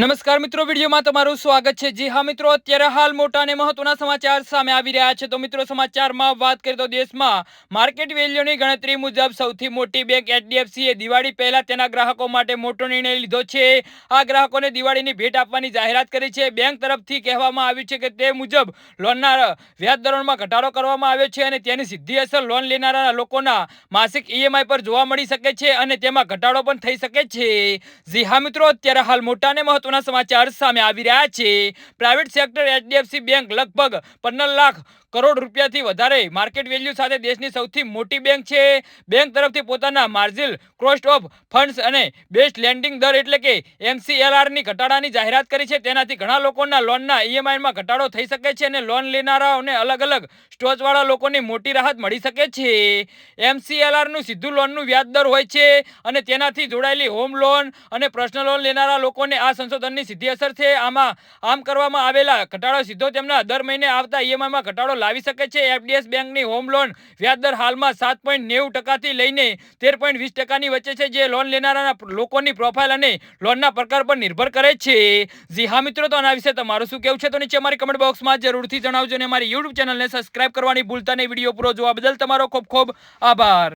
નમસ્કાર મિત્રો, વિડીયોમાં તમારું સ્વાગત છે. જી હા મિત્રો, અત્યારે હાલ મોટા અને મહત્વના સમાચાર સામે આવી રહ્યા છે. તો મિત્રો, સમાચારમાં વાત કરીએ તો દેશમાં માર્કેટ વેલ્યુની ગણતરી મુજબ સૌથી મોટી બેંક એચડીએફસીએ દિવાળી પહેલા તેના ગ્રાહકો માટે મોટો નિર્ણય લીધો છે. આ ગ્રાહકોને દિવાળીની ભેટ આપવાની જાહેરાત કરી છે. બેંક તરફથી કહેવામાં આવ્યું છે કે તે મુજબ લોનના વ્યાજ દરોમાં ઘટાડો કરવામાં આવ્યો છે અને તેની સીધી અસર લોન લેનારા લોકોના માસિક ઈએમઆઈ પર જોવા મળી શકે છે અને તેમાં ઘટાડો પણ થઈ શકે છે. જી હા મિત્રો, અત્યારે હાલ મોટા અને મહત્વના સમાચાર સામે આવી રહ્યા છે. પ્રાઇવેટ સેક્ટર એચડીએફસી બેંક લગભગ પંદર લાખ કરોડ રૂપિયાથી વધારે માર્કેટ વેલ્યુ સાથે દેશની સૌથી મોટી બેંક છે. બેંક તરફથી પોતાના માર્જિલ કોસ્ટ ઓફ ફંડ્સ અને બેસ્ટ લેન્ડિંગ દર એટલે કે એમસીએલઆરની ઘટાડાની જાહેરાત કરી છે. તેનાથી ઘણા લોકોના લોનના ઈએમઆઈમાં ઘટાડો થઈ શકે છે અને લોન લેનારાઓને અલગ અલગ સ્ટોચવાળા લોકોની મોટી રાહત મળી શકે છે. એમસીએલઆરનું સીધું લોનનું વ્યાજ દર હોય છે અને તેનાથી જોડાયેલી હોમ લોન અને પર્સનલ લોન લેનારા લોકોને આ સંશોધનની સીધી અસર છે. આમાં આમ કરવામાં આવેલા ઘટાડો સીધો તેમના દર મહિને આવતા ઈએમઆઈમાં ઘટાડો લાવી શકે છે. એફડીએસ બેંકની હોમ લોન વ્યાજ દર હાલમાં સાત પોઈન્ટ નેવું ટકાથી લઈને તેર પોઈન્ટ વીસ ટકાની વચ્ચે છે. જે લોન લેનારાના લોકોની પ્રોફાઇલ અને લોનના પ્રકાર પર નિર્ભર કરે છે. જી હા, મિત્રો, તો આના વિશે તમારું શું કેવું છે? તો નીચે અમારી કમેન્ટ બોક્સમાં જરૂરથી જણાવજો અને અમારી યુટ્યુબ ચેનલને સબસ્ક્રાઇબ કરવાની ભૂલતા નહીં. વીડિયો પૂરો જોવા બદલ તમારો ખૂબ ખૂબ આભાર.